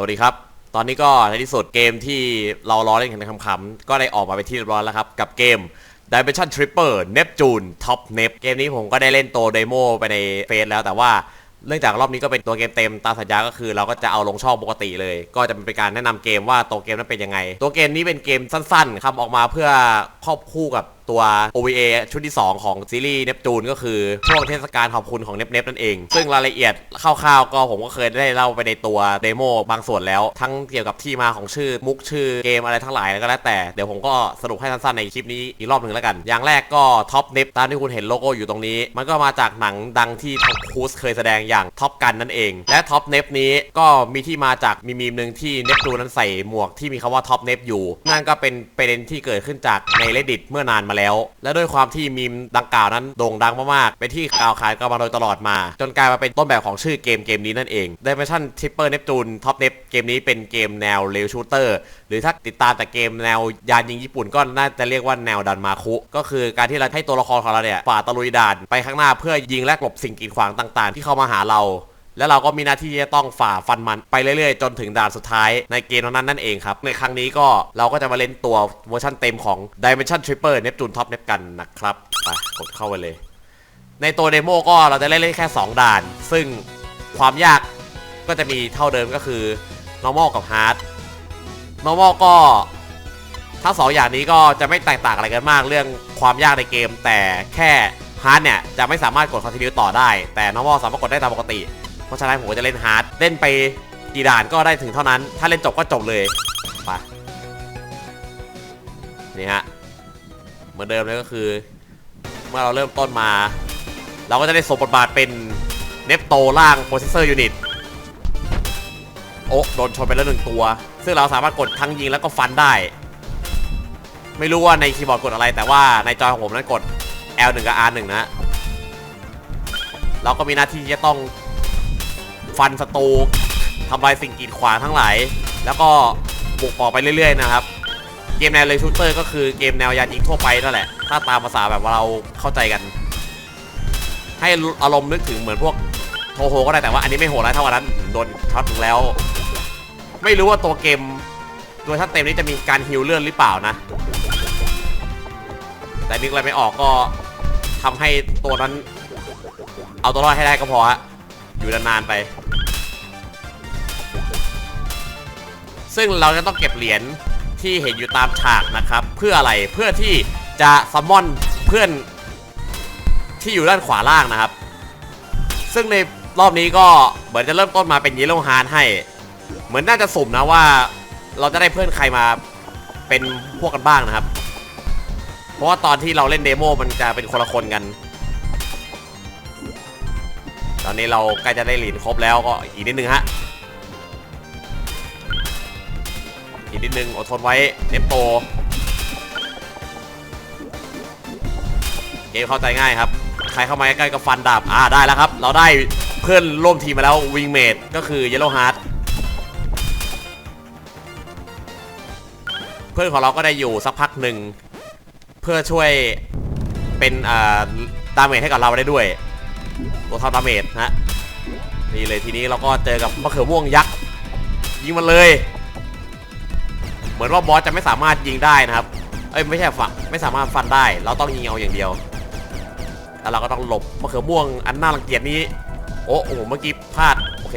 สวัสดีครับ ตอนนี้ก็ในที่สุดเกมที่เราล้อเล่นกันคำๆก็ได้ออกมาเป็นที่เรียบร้อยแล้วครับ กับเกม Dimension Tripper Neptune Top Nep เกมนี้ผมก็ได้เล่นตัวเดโมไปในเฟซแล้วแต่ว่าเนื่องจากรอบนี้ก็เป็นตัวเกมเต็มตามสัญญาก็คือ เราก็จะเอาลงช่องปกติเลย ก็จะเป็นการแนะนำเกมว่าตัวเกมนั้นเป็นยังไง ตัวเกมนี้เป็นเกมสั้นๆครับออกมาเพื่อครอบคู่กับ ตัว OVA ชุดที่ 2 ของซีรีส์เนปจูนก็คือช่วงเทศกาลขอบคุณของเนปเนปนั่นเอง ซึ่งรายละเอียดคร่าวๆ ก็ผมก็เคยได้เล่าไปในตัวเดโมบางส่วนแล้ว ทั้งเกี่ยวกับที่มาของชื่อมุกชื่อเกมอะไรทั้งหลายก็แล้วแต่ เดี๋ยวผมก็สรุปให้สั้นๆในคลิปนี้อีกรอบหนึ่งแล้วกัน อย่างแรกก็ท็อปเนปตามที่คุณเห็นโลโก้อยู่ตรงนี้ มันก็มาจากหนังดังที่ทอมครูซเคยแสดงอย่างท็อปกันนั่นเอง และท็อปเนปนี้ก็มีที่มาจากมีมีมหนึ่งที่เนปจูนนั้นใส่หมวกที่มีคำว่าท็อปเนปอยู่ นั่นก็เป็นประเด็นที่เกิดขึ้นจากใน reddit เมื่อนานมาแล้ว และด้วยความที่มีมดังกล่าวนั้นโด่งดังมากๆเป็นที่กล่าวขานกันมาโดยตลอดมา จนกลายมาเป็นต้นแบบของชื่อเกมเกมนี้นั่นเอง Dimension Tripper Neptune Top Nep เกมนี้เป็นเกมแนวเรลชูเตอร์หรือถ้าติดตามแต่เกมแนวยานยิงญี่ปุ่นก็น่าจะเรียกว่าแนวดันมาคุ ก็คือการที่เราให้ตัวละครของเราเนี่ยฝ่าตะลุยด่านไปข้างหน้าเพื่อยิงและกลบสิ่งกีดขวางต่าง ๆ ที่เข้ามาหาเรา แล้วเราก็มีหน้าที่จะต้องฝ่าฟันมันไปเรื่อยๆ จนถึงด่านสุดท้ายในเกมนั้นนั่นเองครับ ในครั้งนี้ก็เราก็จะมาเล่นตัวเวอร์ชันเต็มของ Dimension Tripper Neptune Top Nep กันนะครับไปกดเข้าไปเลย ในตัวเดโมก็เราจะเล่นเล่นแค่ 2 ด่าน ซึ่งความยากก็จะมีเท่าเดิมก็คือ normal กับ hard normal ก็ทั้งสองอย่างนี้ก็จะไม่แตกต่างอะไรกันมากเรื่องความยากในเกม แต่แค่ hard เนี่ย จะไม่สามารถกด continue ต่อได้ แต่ normal สามารถกดได้ตามปกติ เพราะฉะนั้นผมก็จะเล่น hard เล่นไปกี่ด่านก็ได้ถึงเท่านั้น ถ้าเล่นจบก็จบเลยไปนี่ฮะเหมือนเดิมเลยก็คือ เมื่อเราเริ่มต้นมา เราก็จะได้สมบทบาทเป็นเนปโตล่างโปรเซสเซอร์ยูนิตโอ้โดนชนไปแล้วหนึ่งตัว ซึ่งเราสามารถกดทั้งยิงแล้วก็ฟันได้ ไม่รู้ว่าในคีย์บอร์ดกดอะไร แต่ว่าในจอของผมนั้นกด L1 กับ R1 นะ เราก็มีหน้าที่ที่จะต้อง ฟันศัตรูทำลายสิ่งกีดขวางทั้งหลาย แล้วก็บุกต่อไปเรื่อยๆนะครับ เกมแนวเลยชูเตอร์ก็คือเกมแนวยานยิงทั่วไปนั่นแหละ ถ้าตามภาษาแบบเราเข้าใจกัน ให้อารมณ์นึกถึงเหมือนพวกโทโฮก็ได้แต่ว่าอันนี้ไม่โหดร้ายเท่านั้นโดนช็อตถึงแล้ว ไม่รู้ว่าตัวเกมตัวท่านเต็มนี้จะมีการฮิลเลื่อนหรือเปล่านะ แต่นึกอะไรไม่ออกก็ทำให้ตัวนั้น เอาตัวรอดให้ได้ก็พอฮะอยู่นานๆไป ซึ่งเราจะต้องเก็บเหรียญที่เห็นอยู่ตามฉากนะครับ เพื่ออะไรเพื่อที่จะซัมมอนเพื่อนที่อยู่ด้านขวาล่างนะครับ ซึ่งในรอบนี้ก็เหมือนจะเริ่มต้นมาเป็นยลโลฮาร์ดให้ เหมือนน่าจะสุ่มนะว่า เราจะได้เพื่อนใครมาเป็นพวกกันบ้างนะครับ เพราะว่าตอนที่เราเล่นเดโมมันจะเป็นคนละคนกัน ตอนนี้เราใกล้จะได้เหรียญครบแล้วก็อีกนิดนึงฮะ กนิดนึงอดทนไว้เนปโตเกมเข้าใจง่ายครับ ใครเข้ามาใกล้ๆก็ฟันดาบ อ่าได้แล้วครับ เราได้เพื่อนร่วมทีมมาแล้ววิงเมดก็คือเยลโลฮาร์ดเพื่อนของเราก็ได้อยู่สักพักหนึ่ง เพื่อช่วยเป็นอ่าดาเมจให้กับเราได้ด้วยตัวทำดาเมจนะฮะนี่เลยทีนี้เราก็เจอกับมะเขือม่วงยักษ์ยิงมันเลย เหมือนว่าบอสจะไม่สามารถยิงได้นะครับ เอ้ยไม่ใช่ฝังไม่สามารถฟันได้ เราต้องยิงเอาอย่างเดียว แล้วเราก็ต้องหลบมะเขือม่วงอันน่ารังเกียจนี้ โอ้โหเมื่อกี้พลาดโอเค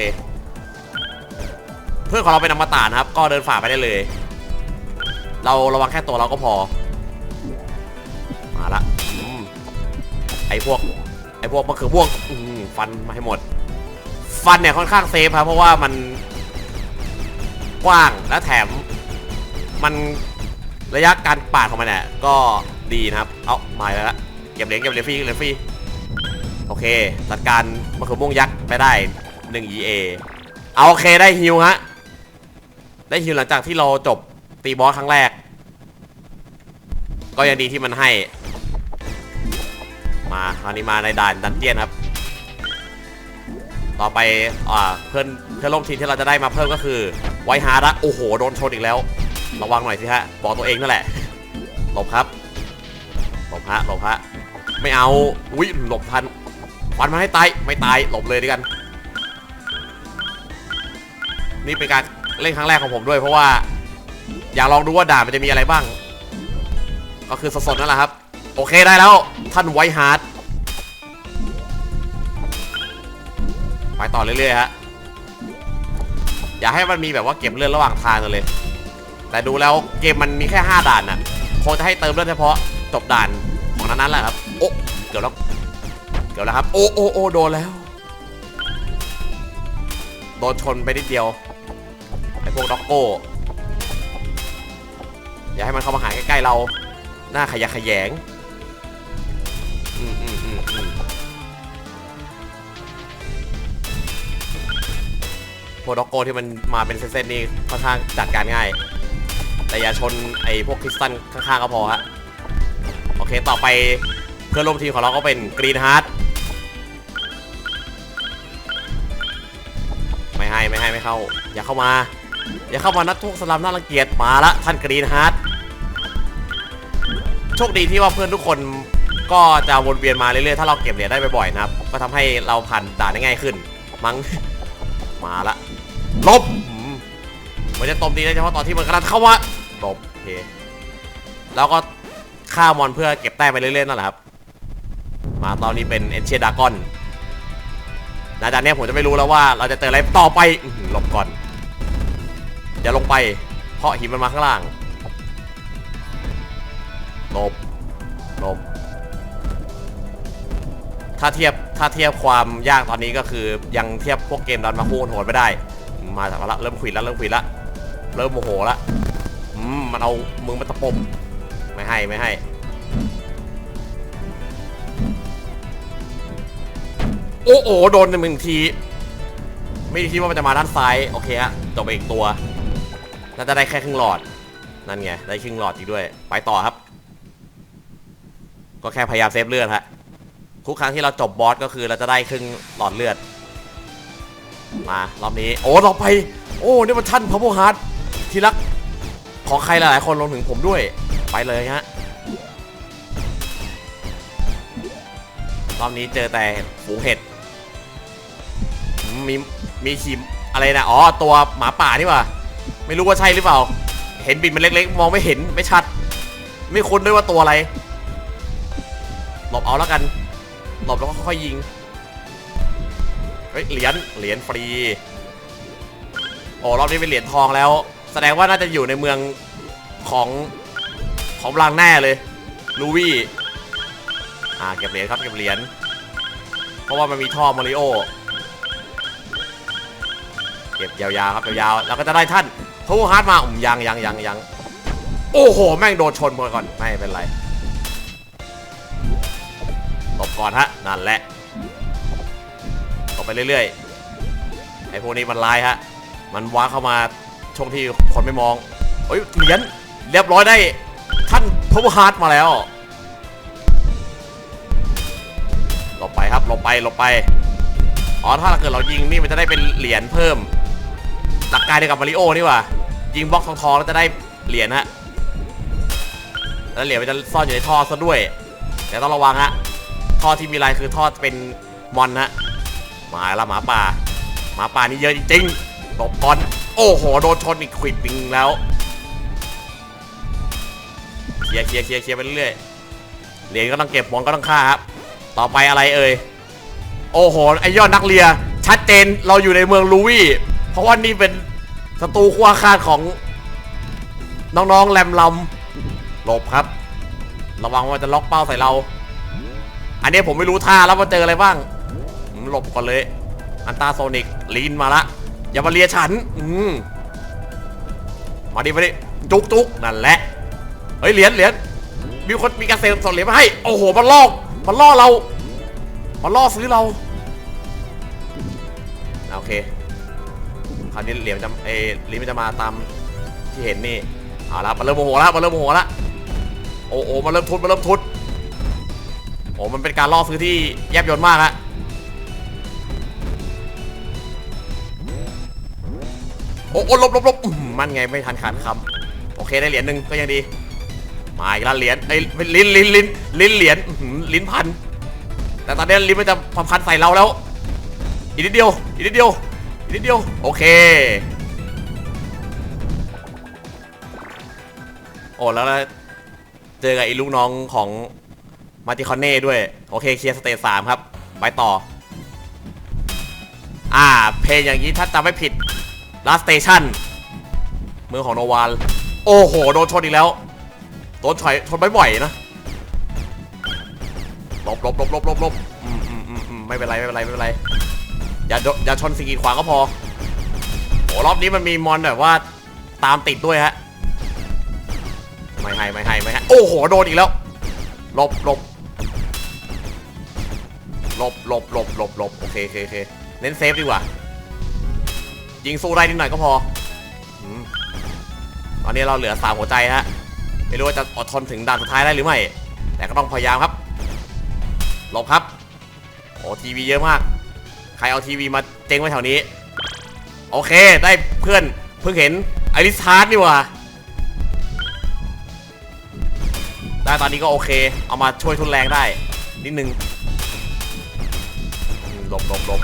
เพื่อนของเราเป็นอมตะนะครับ ก็เดินฝ่าไปได้เลย เราระวังแค่ตัวเราก็พอ มาละไอพวกไอพวกมะเขือม่วงฟันมาให้หมด ฟันเนี่ยค่อนข้างเซฟครับเพราะว่ามันกว้างและแถม มันระยะการปาดของมันเนี่ยก็ดีนะครับ เอามาแล้วละเก็บเหรียญเก็บเหรียญฟรีเหรียญฟรีโอเคจัดการมะเขือม่วงยักษ์ไปได้1 EA เอาโอเคได้ฮิวฮะได้ฮิวหลังจากที่เราจบตีบอสครั้งแรก ก็ยังดีที่มันให้ มาคราวนี้มาในด่านดันเจียนครับ ต่อไปอ่าเพื่อนเพื่อนร่วมทีมที่เราจะได้มาเพิ่มก็คือไวฮาร์ดะโอ้โหโดนชนอีกแล้ว ระวังหน่อยสิฮะ บอกตัวเองนั่นแหละ หลบครับ หลบฮะ หลบฮะ ไม่เอา อุ้ยหลบทันฟันมาให้ตาย ไม่ตาย หลบเลยดีกัน นี่เป็นการเล่นครั้งแรกของผมด้วย เพราะว่า อยากลองดูว่าด่านมันจะมีอะไรบ้าง ก็คือสดๆนั่นแหละครับ โอเคได้แล้ว ท่านไวฮาร์ดไปต่อเรื่อยๆฮะ อย่าให้มันมีแบบว่าเก็บเลือดระหว่างทางกันเลย แต่ดูแล้วเกมมันมีแค่ 5 ด่านน่ะคงจะให้เติมเลือดเฉพาะจบด่านของนั้นๆแหละครับ โอ้เกือบแล้วเกือบแล้วครับ โอ้โอ้โอ้โดนแล้ว โดนชนไปนิดเดียว ไอพวกด็อกโก้ อย่าให้มันเข้ามาหาใกล้ๆเรา หน้าขยะแขยงอืมอืมอืมอืมพวกด็อกโก้ที่มันมาเป็นเส้นๆนี่ค่อนข้างจัดการง่าย แต่อย่าชนไอ้พวกคริสตัลข้างๆก็พอฮะ โอเคต่อไปเพื่อนร่วมทีมของเราก็เป็นกรีนฮาร์ดไม่ให้ไม่ให้ไม่เข้า อย่าเข้ามา อย่าเข้ามานัดทุกสลัมน่ารังเกียจมาละท่านกรีนฮาร์ดโชคดีที่ว่าเพื่อนทุกคนก็จะวนเวียนมาเรื่อยๆ ถ้าเราเก็บเหรียญได้บ่อยๆนะครับ ก็ทำให้เราผ่านด่านได้ง่ายขึ้น มั้ง มาละ ลบมมันจะตบดีได้เฉพาะตอนที่มันกำลังเข้ามา ลบโอเคแล้วก็ฆ่ามอนเพื่อเก็บแต้มไปเรื่อยๆนั่นแหละครับ มาตอนนี้เป็นเอนเชียดากอนหลังจากนี้ผมจะไม่รู้แล้วว่าเราจะเจออะไรต่อไปหลบก่อนอย่าลงไป เพราะหินมันมาข้างล่างหลบหลบถ้าเทียบถ้าเทียบความยากตอนนี้ก็คือยังเทียบพวกเกมดันมาคู่โหดไม่ได้ มาจากละเริ่มขวิดแล้วเริ่มขวิดแล้วเริ่มโมโหแล้ว อืมมันเอามือมาตะปบไม่ให้ไม่ให้ โอ้โหโดนหนึ่งที ไม่คิดว่ามันจะมาด้านซ้าย โอเคฮะจบไปอีกตัวน่าจะได้แค่ครึ่งหลอด นั่นไง ได้ครึ่งหลอดอีกด้วย ไปต่อครับ ก็แค่พยายามเซฟเลือดฮะทุกครั้งที่เราจบบอสก็คือเราจะได้ครึ่งหลอดเลือด มารอบนี้ โอ้เราไป โอ้ นี่มันท่านพระโพฮาร์ดที่รัก ของใครหลายๆคนรวมถึงผมด้วย ไปเลยฮะรอบนี้เจอแต่ฝูเห็ด มีมีขีมอะไรนะ อ๋อ ตัวหมาป่านี่ว่า ไม่รู้ว่าใช่หรือเปล่า เห็นบินมันเล็กๆ มองไม่เห็นไม่ชัด ไม่คุ้นด้วยว่าตัวอะไร หลบเอาแล้วกัน หลบแล้วก็ค่อยยิง เฮ้ย เหรียญ เหรียญฟรี โอ้รอบนี้เป็นเหรียญทองแล้ว แสดงว่าน่าจะอยู่ในเมืองของของลังแน่เลยลูวี่อ่าเก็บเหรียญครับเก็บเหรียญเพราะว่ามันมีท่อมาริโอเก็บยาวๆครับยาวๆแล้วก็จะได้ท่านพาวฮาร์ดมาอุ่มยังยังยังยังโอ้โห แม่งโดนชนมก่อนไม่เป็นไรหลบก่อนฮะนั่นแหละต่อไปเรื่อยๆไอ้พวกนี้มันลายฮะมันว้าเข้ามา ช่วงที่คนไม่มองเฮ้ยเหรียญเรียบร้อยได้ท่านพาวฮาร์ดมาแล้วหลบไปครับหลบไปหลบไปอ๋อถ้าเกิดเรายิงนี่มันจะได้เป็นเหรียญเพิ่มหลักการเดียวกับมาริโอนี่ว่ายิงบล็อกทองทองๆแล้วจะได้เหรียญฮะแล้วเหรียญมันจะซ่อนอยู่ในท่อซะด้วยแต่ต้องระวังฮะท่อที่มีลายคือท่อเป็นมอนฮะมาละหมาป่าหมาป่านี่เยอะจริงๆ หลบก่อน โอ้โห โดนชนอีกขวิดปิงแล้วเคลียร์เคลียร์เคลียร์เคลียร์ไปเรื่อยๆเหรียญก็ต้องเก็บมอนก็ต้องฆ่าครับ ต่อไปอะไรเอ่ย โอ้โห ไอยอดนักเรียชัดเจน เราอยู่ในเมืองลูวี่ เพราะว่านี่เป็นศัตรูขั้วคาดของ น้องๆแรมลำหลบครับ ระวังว่าจะล็อกเป้าใส่เรา อันนี้ผมไม่รู้ท่าแล้วว่าเจออะไรบ้าง หลบก่อนเลย อันตาโซนิกลีนมาละ อย่ามาเลียฉัน อืมมาดิมาดิจุกจุกนั่นแหละ เฮ้ยเหรียญเหรียญมีคนมีการเซลส่งเหรียญมาให้ โอ้โห มันลอกมันล่อเรา มันล่อซื้อเรา โอเค คราวนี้เหรียญจะเออลิ้นมันจะมาตามที่เห็นนี่ เอาละมันเริ่มโมโหล้วมันเริ่มโมโหล้วโอ้โอ้มันเริ่มทุดมันเริ่มทุดโอ้มันเป็นการล่อซื้อที่แยบยลมากฮะ โอ้โอ้ลบลบลบมันไงไม่ทันขันคำโอเคได้เหรียญหนึ่งก็ยังดี มาอีกแล้วเหรียญไอ้ลิ้นลิ้นลิ้นลิ้นเหรียญลิ้นพัน แต่ตอนนี้ลิ้นมันจะพันพันใส่เราแล้ว อีกนิดเดียว อีกนิดเดียว อีกนิดเดียว โอเค โอ้แล้วเจอกับไอ้ลูกน้องของมาติคอนเน่ด้วย โอเคเคลียร์สเตจสามครับ ไปต่อ อ่า เพลงอย่างนี้ถ้าจำไม่ผิด Last Station เมืองของโนวาล โอ้โห โดนชนอีกแล้ว โดนถอยชนบ่อยๆนะหลบหลบหลบหลบหลบหลบอืมอืมอืมอืมไม่เป็นไร ไม่เป็นไร ไม่เป็นไร อย่าอย่าชนสิ่งกีดขวางก็พอโอ้รอบนี้มันมีมอนแบบว่าตามติดด้วยฮะ ไม่ให้ ไม่ให้ ไม่ให้ โอ้โห โดนอีกแล้ว ลบหลบหลบหลบหลบหลบหลบโอเคโอเคโอเคเน้นเซฟดีกว่า ยิงสู้ได้นิดหน่อยก็พออืมตอนนี้เราเหลือสามหัวใจฮะ ไม่รู้ว่าจะอดทนถึงด่านสุดท้ายได้หรือไม่ แต่ก็ต้องพยายามครับหลบครับโอ้ทีวีเยอะมาก ใครเอาทีวีมาเจ๊งไว้แถวนี้ โอเค ได้เพื่อนเพิ่งเห็นไอริสฮาร์ดนี่ว่าได้ตอนนี้ก็โอเค เอามาช่วยทุนแรงได้ นิดนึงหลบหลบหลบ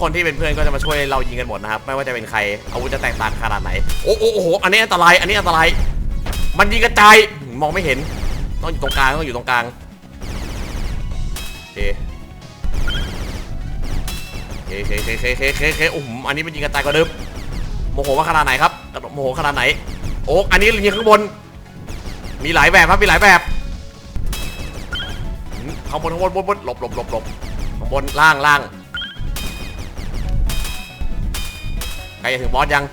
คนที่เป็นเพื่อนก็จะมาช่วยเรายิงกันหมดนะครับ ไม่ว่าจะเป็นใครอาวุธจะแตกต่างขนาดไหน โอ้โอ้โหอันนี้อันตราย อันนี้อันตราย มันยิงกระจาย มองไม่เห็น ต้องอยู่ตรงกลาง ต้องอยู่ตรงกลางโอเคเคเคเคเคเคเคเคโอ้โหอันนี้มันยิงกระจายกว่าเดิมโมโหว่าขนาดไหนครับ โมโหขนาดไหน โอ้ อันนี้ยิงข้างบน มีหลายแบบครับ มีหลายแบบข้างบนข้างบนบนบนหลบหลบหลบหลบข้างบนล่างล่าง ล้จะถึงบอสยัง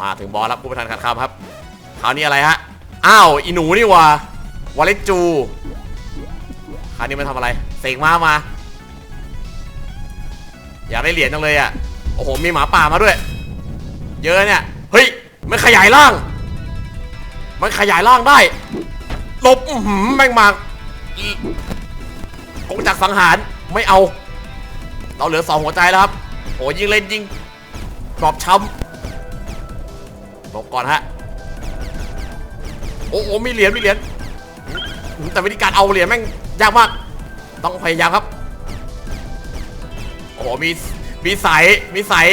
มาถึงบอสแล้วผู้ประธานขัดคำครับคราวนี้อะไรฮะ อ้าวอีหนูนี่ว่าวาเลจูคราวนี้มันทำอะไร เสกมามา อยากได้เหรียญจังเลยอะ โอ้โห มีหมาป่ามาด้วย เยอะเนี่ย เฮ้ย มันขยายร่าง มันขยายร่างได้ ลบหือแม่งมากงจักสังหาร ไม่เอา เราเหลือสองหัวใจแล้วครับ โอ้ยิงเล่นยิง กรอบช้ำหลบก่อนฮะ โอ้โหมีเหรียญ มีเหรียญ แต่วิธีการเอาเหรียญแม่งยากมาก ต้องพยายามครับ โอ้โหมี มีสาย มีสาย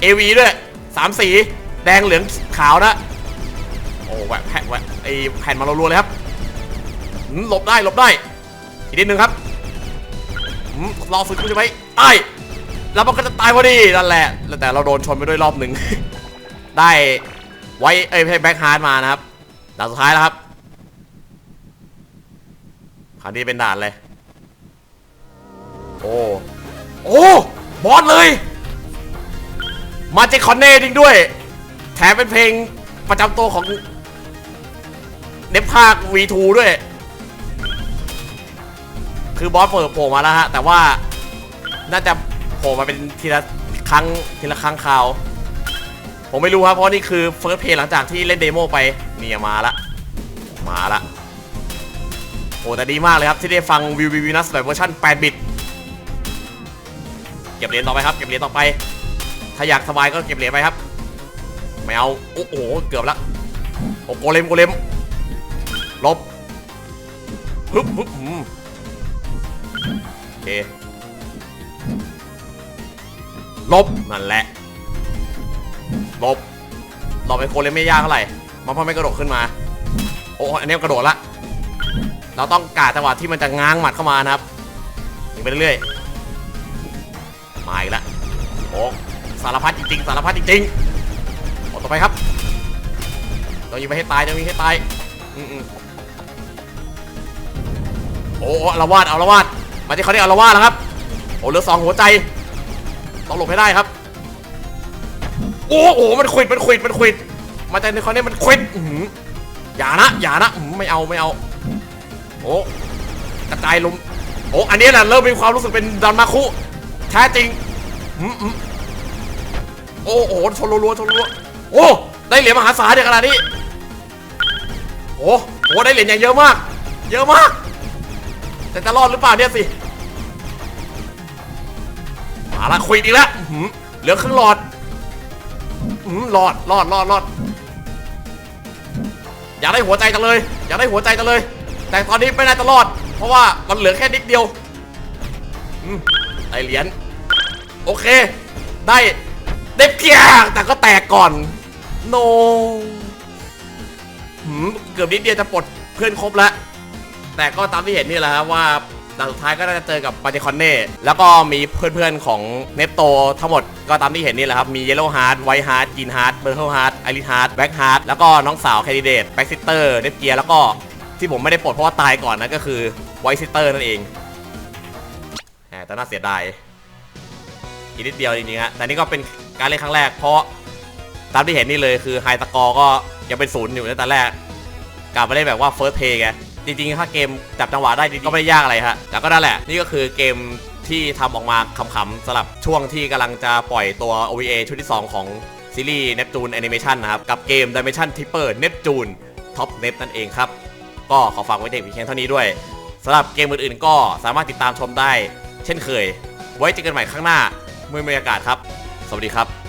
เอวีด้วยสามสี แดงเหลืองขาวนะ โอ้แหวะแผ่นแหวะไอแผ่นมารัวเลยครับหลบได้ หลบได้ อีกนิดนึงครับหืมรอฝึกใช่ไหมตาย แล้วมันก็จะตายพอดีนั่นแหละแต่เราโดนชนไปด้วยรอบหนึ่ง ได้ไว้เอ้ยให้แบ็คฮาร์ดมานะครับด่านสุดท้ายแล้วครับคราวนี้เป็นด่านเลย โอ้โอ้บอสเลย มาเจคอนเน่จริงด้วย แถมเป็นเพลงประจำตัวของเนปภาค V2 ด้วย คือบอสเปิดโผล่มาแล้วฮะ แต่ว่าน่าจะ โผล่มาเป็นทีละครั้งทีละครั้งคราว ผมไม่รู้ครับเพราะนี่คือเฟิร์สเพลย์หลังจากที่เล่นเดโมไปเนี่ยมาละมาละโอ้แต่ดีมากเลยครับที่ได้ฟังวิววิวนัสแบบเวอร์ชัน8บิตเก็บเหรียญต่อไปครับเก็บเหรียญต่อไป ถ้าอยากสบายก็เก็บเหรียญไปครับไม่เอาโอ้โหเกือบละโอ้โกเลมโกเลมลบฮึบฮึบโอเค ลบนั่นแหละลบลบไปโกเลไม่ยากเท่าไหร่มันเพราะไม่กระโดดขึ้นมา โอ้อันนี้กระโดดละ เราต้องกาดจังหวะที่มันจะง้างหมัดเข้ามานะครับยิงไปเรื่อยๆมาอีกแล้วโอ้สารพัดจริงๆสารพัดจริงๆโอ้ต่อไปครับต้องยิงไปให้ตายต้องยิงให้ตายอืมโอ้เอาละวาดเอาละวาดมาที่เขาได้เอาละวาดแล้วครับโอ้เหลือสองหัวใจ ต้องหลบให้ได้ครับ โอ้โหมันควิดมันควิดมันควิดมาจากในเขาเนี่ยมันควิดอย่านะอย่านะไม่เอาไม่เอา โอ้กระจายลมโอ้อันนี้แหละเริ่มมีความรู้สึกเป็นดันมาคุแท้จริงโอ้โหชนรัวๆชนรัวโอ้ได้เหรียญมหาศาลเนี่ยขนาดนี้โอ้โหได้เหรียญอย่างเยอะมาก เยอะมาก แต่จะรอดหรือเปล่าเนี่ยสิ มาละคุยอีกแล้วเหลือครึ่งหลอดอืมรอดรอดรอดรอดอยากได้หัวใจจังเลย อยากได้หัวใจจังเลย แต่ตอนนี้ไม่น่าจะรอด เพราะว่ามันเหลือแค่นิดเดียวได้เหรียญโอเค ได้ได้เพียงแต่ก็แตกก่อนโนหืมเกือบนิดเดียวจะปลดเพื่อนครบแล้วแต่ก็ตามที่เห็นนี่แหละครับว่า ด่านสุดท้ายก็น่าจะเจอกับปาเจคอนเน่แล้วก็มีเพื่อนๆของเนปโตทั้งหมดก็ตามที่เห็นนี่แหละครับ มีเยลโล่ฮาร์ดไวท์ฮาร์ดกินฮาร์ดเบอร์เทิลฮาร์ดไอริฮาร์ดแบ็กฮาร์ดแล้วก็น้องสาวแคนดิเดตแบ็กซิสเตอร์เนปเกียแล้วก็ที่ผมไม่ได้ปลดเพราะว่าตายก่อนนะก็คือไวท์ซิสเตอร์นั่นเองแหมแต่น่าเสียดายอีกนิดเดียวจริงๆฮะแต่นี่ก็เป็นการเล่นครั้งแรก เพราะตามที่เห็นนี่เลยคือไฮสกอร์ก็ยังเป็นศูนย์อยู่ในแต่แรกกลับมาเล่นแบบว่าเฟิร์สเพย์ไง จริงๆ ถ้าเกมจับจังหวะได้ก็ไม่ได้ยากอะไรฮะแต่ก็นั่นแหละ นี่ก็คือเกมที่ทำออกมาขำๆสำหรับช่วงที่กำลังจะปล่อยตัว OVA ชุดที่ 2 ของซีรีส์ Neptune Animation นะครับ กับเกม Dimension Tipper Neptune Top Nep นั่นเองครับ ก็ขอฝากไว้เด็กเพียงเท่านี้ด้วยสำหรับเกมอื่นๆ ก็สามารถติดตามชมได้ เช่นเคย ไว้เจอกันใหม่ข้างหน้าเมื่อมีโอกาสครับ สวัสดีครับ